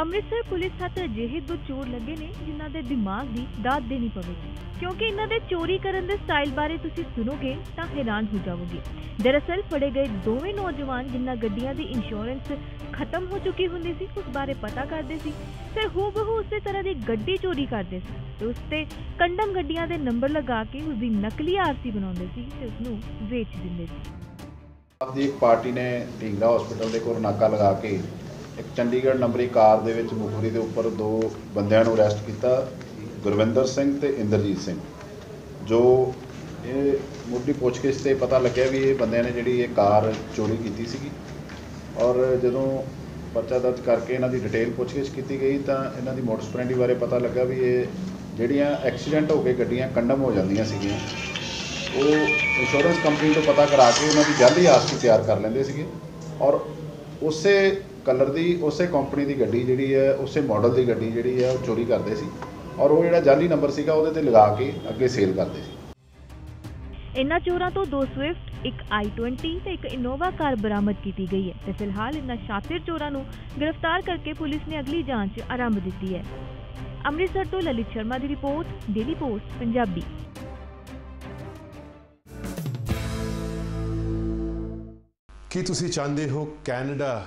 Amritsar police ਹੱਥ ਅਜਿਹੇ ਦੋ ਚੋਰ ਲੱਗੇ ਨੇ ਜਿਨ੍ਹਾਂ ਦੇ ਦਿਮਾਗ ਦੀ ਦਾਤ ਦੇਣੀ ਪਵੇਗੀ। ਕਿਉਂਕਿ ਇਹਨਾਂ ਦੇ ਚੋਰੀ ਕਰਨ ਦੇ ਸਟਾਈਲ ਬਾਰੇ ਤੁਸੀਂ ਸੁਣੋਗੇ ਤਾਂ ਹੈਰਾਨ ਹੋ ਜਾਵੋਗੇ। ਦਰਅਸਲ ਫੜੇ ਗਏ ਦੋਵੇਂ ਨੌਜਵਾਨ ਜਿਨ੍ਹਾਂ ਗੱਡੀਆਂ ਦੀ ਇੰਸ਼ੋਰੈਂਸ ਖਤਮ ਹੋ ਚੁੱਕੀ ਹੁੰਦੀ ਸੀ, ਉਸ ਬਾਰੇ ਪਤਾ ਕਰਦੇ ਸੀ ਫਿਰ ਹੂਬਹੂ ਉਸੇ ਤਰ੍ਹਾਂ ਦੀ ਗੱਡੀ ਚੋਰੀ ਕਰਦੇ ਸੀ ਤੇ ਉਸ ਤੇ ਕੰਡਮ ਗੱਡੀਆਂ ਦੇ ਨੰਬਰ ਲਗਾ ਕੇ ਉਸ ਦੀ ਨਕਲੀ ਆਰਸੀ ਬਣਾਉਂਦੇ ਸੀ ਤੇ ਉਸ ਨੂੰ ਵੇਚ ਦਿੰਦੇ ਸੀ। ਆਪ ਇੱਕ ਪਾਰਟੀ ਨੇ ਢੀਂਗਰਾ ਹਸਪੀਟਲ ਦੇ ਕੋਲ ਨਾਕਾ ਲਗਾ ਕੇ ਇੱਕ ਚੰਡੀਗੜ੍ਹ ਨੰਬਰੀ ਕਾਰ ਦੇ ਵਿੱਚ ਮੁਖਰੀ ਦੇ ਉੱਪਰ ਦੋ ਬੰਦਿਆਂ ਨੂੰ ਅਰੈਸਟ ਕੀਤਾ ਗੁਰਵਿੰਦਰ ਸਿੰਘ ਤੇ ਇੰਦਰਜੀਤ ਸਿੰਘ, ਜੋ ਇਹ ਮੁੱਢਲੀ ਪੁੱਛਗਿੱਛ ਤੇ ਪਤਾ ਲੱਗਿਆ ਵੀ ਇਹ ਬੰਦਿਆਂ ਨੇ ਜਿਹੜੀ ਇਹ ਕਾਰ ਚੋਰੀ ਕੀਤੀ ਸੀਗੀ ਔਰ ਜਦੋਂ ਪਰਚਾ ਦਰਜ ਕਰਕੇ ਇਹਨਾਂ ਦੀ ਡਿਟੇਲ ਪੁੱਛਗਿੱਛ ਕੀਤੀ ਗਈ ਤਾਂ ਇਹਨਾਂ ਦੀ ਮੋਟਰ ਸਪਰੈਂਡੀ ਬਾਰੇ ਪਤਾ ਲੱਗਾ ਵੀ ਇਹ ਜਿਹੜੀਆਂ ਐਕਸੀਡੈਂਟ ਹੋ ਕੇ ਗੱਡੀਆਂ ਕੰਡਮ ਹੋ ਜਾਂਦੀਆਂ ਸੀਗੀਆਂ, ਉਹ ਇੰਸ਼ੋਰੈਂਸ ਕੰਪਨੀ ਤੋਂ ਪਤਾ ਕਰਾ ਕੇ ਉਹਨਾਂ ਦੀ ਜਲਦੀ ਆਸਤੀ ਤਿਆਰ ਕਰ ਲੈਂਦੇ ਸੀਗੇ ਔਰ ਉਸੇ ਕਲਰ ਦੀ ਉਸੇ ਕੰਪਨੀ ਦੀ ਗੱਡੀ ਜਿਹੜੀ ਹੈ ਉਸੇ ਮਾਡਲ ਦੀ ਗੱਡੀ ਜਿਹੜੀ ਹੈ ਉਹ ਚੋਰੀ ਕਰਦੇ ਸੀ। ਔਰ ਉਹ ਜਿਹੜਾ ਜਾਲੀ ਨੰਬਰ ਸੀਗਾ ਉਹਦੇ ਤੇ ਲਗਾ ਕੇ ਅੱਗੇ ਸੇਲ ਕਰਦੇ ਸੀ। ਇਨ੍ਹਾਂ ਚੋਰਾਂ ਤੋਂ ਦੋ ਸਵਿਫਟ ਇੱਕ i20 ਤੇ ਇੱਕ ਇਨੋਵਾ ਕਾਰ ਬਰਾਮਦ ਕੀਤੀ ਗਈ ਹੈ। ਤੇ ਫਿਲਹਾਲ ਇਨ੍ਹਾਂ ਸ਼ਾਤਿਰ ਚੋਰਾਂ ਨੂੰ ਗ੍ਰਿਫਤਾਰ ਕਰਕੇ ਪੁਲਿਸ ਨੇ ਅਗਲੀ ਜਾਂਚ ਆਰੰਭ ਦਿੱਤੀ ਹੈ। ਅੰਮ੍ਰਿਤਸਰ ਤੋਂ ਲਲਿਤ ਸ਼ਰਮਾ ਦੀ ਰਿਪੋਰਟ ਡੇਲੀ ਪੋਸਟ ਪੰਜਾਬੀ। ਕੀ ਤੁਸੀਂ ਚਾਹੁੰਦੇ ਹੋ ਕੈਨੇਡਾ